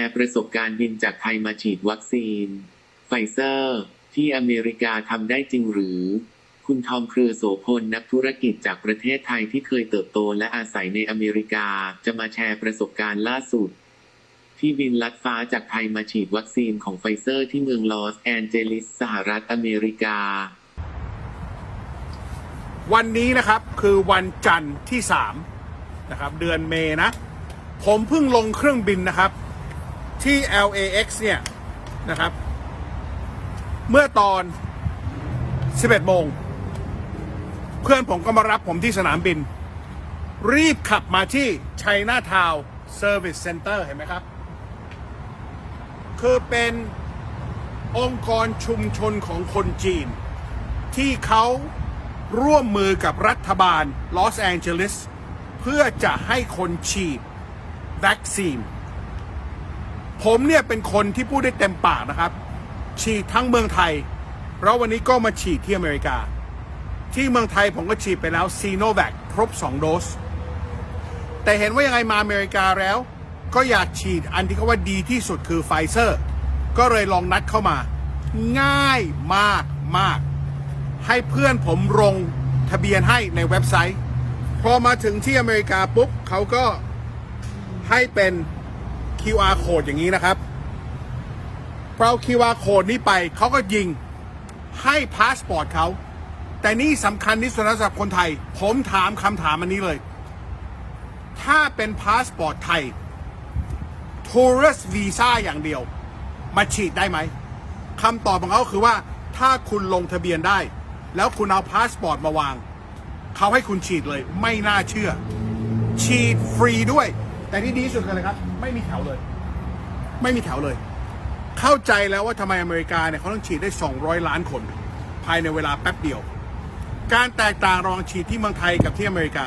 ร์ประสบการณ์บินจากไทยมาฉีดวัคซีน ไฟเซอร์ ที่อเมริกาทำได้จริงหรือ คุณทอมเครือโสพลนักธุรกิจจากประเทศไทยที่เคยเติบโตและอาศัยในอเมริกาจะมาแชร์ประสบการณ์ล่าสุด ที่บินลัดฟ้าจากไทยมาฉีดวัคซีนของไฟเซอร์ที่เมืองลอสแอนเจลิสสหรัฐอเมริกา วันนี้นะครับคือวันจันทร์ที่3นะครับเดือนเมนะ ผมเพิ่งลงเครื่องบินนะครับ ที่ LAX เนี่ยนะครับ เมื่อตอน 11 โมง เพื่อนผมก็มารับผมที่สนามบิน รีบขับมาที่ China Town Service Center เห็นไหมครับ คือเป็นองค์กรชุมชนของคนจีน ที่เขาร่วมมือกับรัฐบาลลอสแองเจลิส เพื่อจะให้คนฉีดวัคซีน ผมเนี่ยเป็นคนที่พูดได้เต็มปากนะครับ ฉีดทั้งเมืองไทยแล้ววันนี้ก็มาฉีดที่อเมริกา ที่เมืองไทยผมก็ฉีดไปแล้วซีโนแวคครบ 2 โดส แต่เห็นว่ายังไงมาอเมริกาแล้ว ก็อยากฉีดอันที่เขาว่าดีที่สุดคือไฟเซอร์ ก็เลยลองนัดเข้ามา ง่ายมากมาก ให้เพื่อนผมลงทะเบียนให้ในเว็บไซต์ พอมาถึงที่อเมริกาปุ๊บเขาก็ให้เป็น QR code อย่างนี้นะครับพอเอา QR code นี้ไปเขาก็ยิงให้พาสปอร์ตเขา แต่นี่สำคัญที่สุดนะสำหรับคนไทย ผมถามคำถามอันนี้เลย ถ้าเป็นพาสปอร์ตไทย Tourist Visa อย่างเดียว มาฉีดได้ไหมคำตอบของเขาคือว่าถ้าคุณลงทะเบียนได้ แล้วคุณเอาพาสปอร์ตมาวาง เขาให้คุณฉีดเลย ไม่น่าเชื่อ ฉีดฟรีด้วย แต่ที่ดีที่สุดคืออะไรครับ ไม่มีแถวเลย ไม่มีแถวเลย เข้าใจแล้วว่าทำไมอเมริกาเนี่ยเขาต้องฉีดได้ 200 ล้านคน ภายในเวลาแป๊บเดียว การแตกต่างระหว่างฉีดที่เมืองไทยกับที่อเมริกา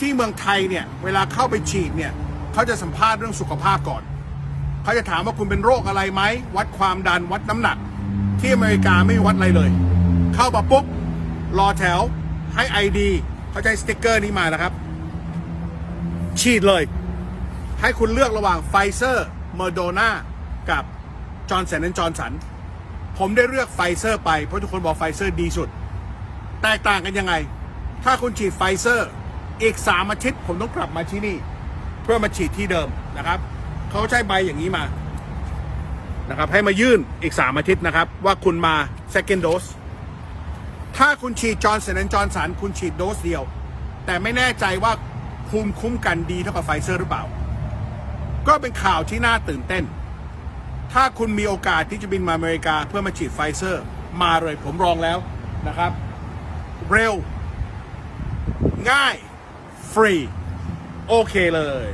ที่เมืองไทยเนี่ย เวลาเข้าไปฉีดเนี่ยเขาจะสัมภาษณ์เรื่องสุขภาพก่อนเขาจะถามว่าคุณเป็นโรคอะไรไหมวัดความดันวัดน้ำหนัก ที่อเมริกาไม่วัดอะไรเลย เข้ามาปุ๊บรอแถวให้ไอดีเขาจะให้สติ๊กเกอร์นี้มานะครับ ฉีดเลย ให้คุณเลือกระหว่างไฟเซอร์เมอร์โดนากับจอร์นสันและจอร์นสัน ผมได้เลือกไฟเซอร์ไป เพราะทุกคนบอกไฟเซอร์ดีสุด แตกต่างกันยังไง ถ้าคุณฉีดไฟเซอร์ อีกสามอาทิตย์ผมต้องกลับมาที่นี่ เพื่อมาฉีดที่เดิมนะครับ เขาใช้ใบอย่างนี้มานะครับให้มายื่นอีก 3 อาทิตย์นะครับ ว่าคุณมา second dose ถ้าคุณฉีดจอร์นสันจอร์นสันคุณฉีดโดสเดียว แต่ไม่แน่ใจว่า ภูมิคุ้มกันดีเท่ากับไฟเซอร์หรือเปล่า ก็เป็นข่าวที่น่าตื่นเต้น ถ้าคุณมีโอกาสที่จะบินมาอเมริกาเพื่อมาฉีดไฟเซอร์ มาเลยผมรองแล้วนะครับ เร็ว ง่าย ฟรี โอเคเลย